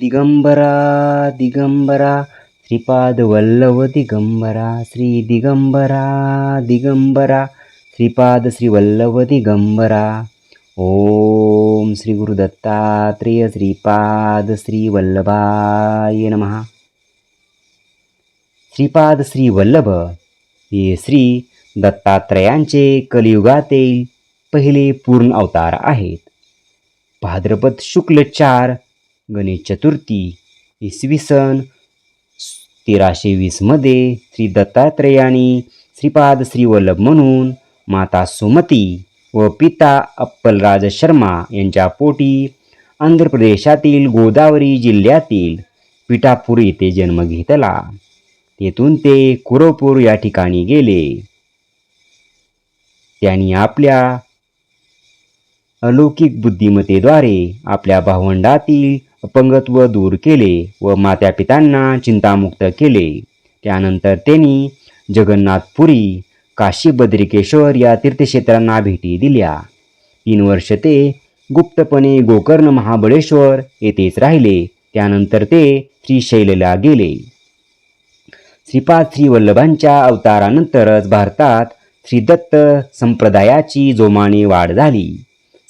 दिगंबरा दिगंबरा श्रीपाद वल्लभ दिगंबरा श्री दिगंबरा दिगंबरा श्रीपाद श्रीवल्लभ दिगंबरा। ओम श्री गुरु दत्तात्रेय श्रीपाद श्री वल्लभाय नमः। श्रीपाद श्री वल्लभ हे श्री दत्तात्रयांचे कलियुगातील पहिले पूर्ण अवतार आहेत. भाद्रपद शुक्ल चार गणेश चतुर्थी इसवी सन तेराशे वीसमध्ये श्री दत्तात्रेयानी श्रीपाद श्रीवल्लभ म्हणून माता सुमती व पिता अप्पलराज शर्मा यांच्या पोटी आंध्र प्रदेशातील गोदावरी जिल्ह्यातील पिठापूर येथे जन्म घेतला. तेथून ते कुरवपूर या ठिकाणी गेले. त्यांनी आपल्या अलौकिक बुद्धिमत्तेद्वारे आपल्या भावंडातील अपंगत्व दूर केले व मातापितांना चिंतामुक्त केले. त्यानंतर त्यांनी जगन्नाथपुरी काशी बद्रिकेश्वर या तीर्थक्षेत्रांना भेटी दिल्या. तीन वर्ष ते गुप्तपणे गोकर्ण महाबळेश्वर येथेच राहिले. त्यानंतर ते श्रीशैलला गेले. श्रीपाद श्री वल्लभांच्या अवतारानंतरच भारतात श्रीदत्त संप्रदायाची जोमाने वाढ झाली.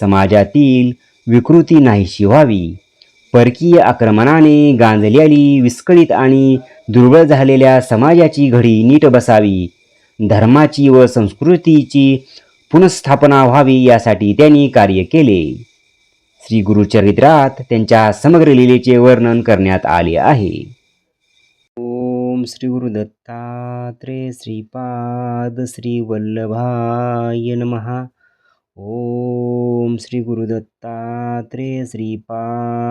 समाजातील विकृती नाहीशी व्हावी. परकीय आक्रमणाने गांजलेली विस्कळीत आणि दुर्बळ झालेल्या समाजाची घडी नीट बसावी. धर्माची व संस्कृतीची पुनഃस्थापना व्हावी यासाठी त्यांनी कार्य केले. श्री गुरुचरित्रात त्यांच्या समग्र लीलेचे वर्णन करण्यात आले आहे. ओम श्री गुरुदत्तात्रे श्रीपाद श्री वल्लभाय नमहा ओम श्री गुरुदत्तात्रे श्रीपाद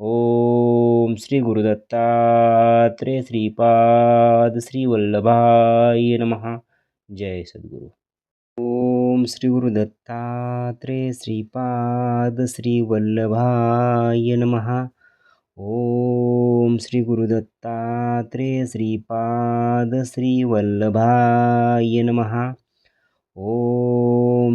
ओम श्री गुरुदत्तात्रय श्रीपाद श्री वल्लभाय नमः। जय सद्गुरु। ओम श्री गुरुदत्तात्रय श्रीपाद श्री वल्लभाय नमः। ओम श्री गुरुदत्तात्रय श्रीपाद श्री वल्लभाय नमः। ओम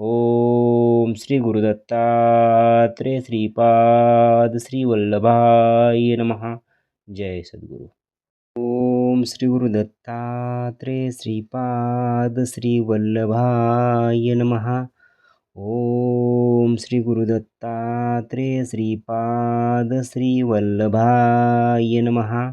ओम श्री गुरुदत्तात्रेय श्रीपाद श्री वल्लभाय नमः। जय सद्गुरु। ओम श्री गुरुदत्तात्रेय श्रीपाद श्री वल्लभाय नमः। ओम श्री गुरुदत्तात्रेय श्रीपाद श्री वल्लभाय नमः।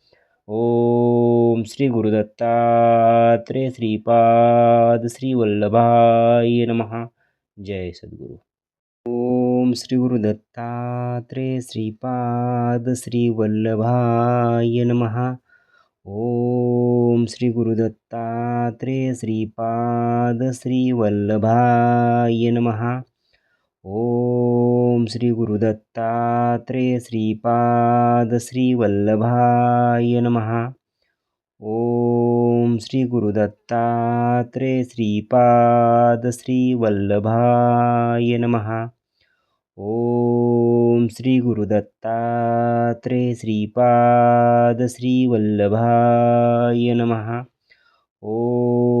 ओम श्री गुरुदत्तात्रे श्रीपाद श्री वल्लभाय नमः। जय सद्गुरु। ओम श्री गुरुदत्तात्रे श्रीपाद श्री वल्लभाय नमः। ओम श्री गुरुदत्तात्रे श्रीपाद श्री वल्लभाय नमः। ओम श्री गुरुदत्तात्रेय श्रीपाद श्री वल्लभाय नमः। ओम श्री गुरुदत्तात्रेय श्रीपाद श्री वल्लभाय नमः। ओम श्री गुरुदत्तात्रेय श्रीपाद श्री वल्लभाय ओम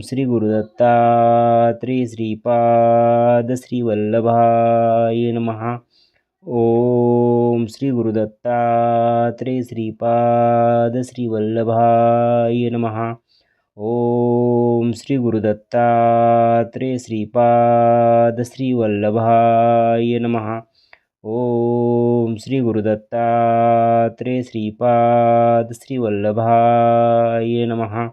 श्री गुरुदत्तात्री श्रीपाद श्री वल्लभाय नमः। ओम श्री गुरुदत्तात्रेय श्रीपाद श्री वल्लभाय नमः। ओम श्री गुरुदत्तात्रे श्रीपाद श्रीवल्लभाय महा ओम श्री गुरुदत्तात्रे श्रीपाद श्रीवल्लभाय महा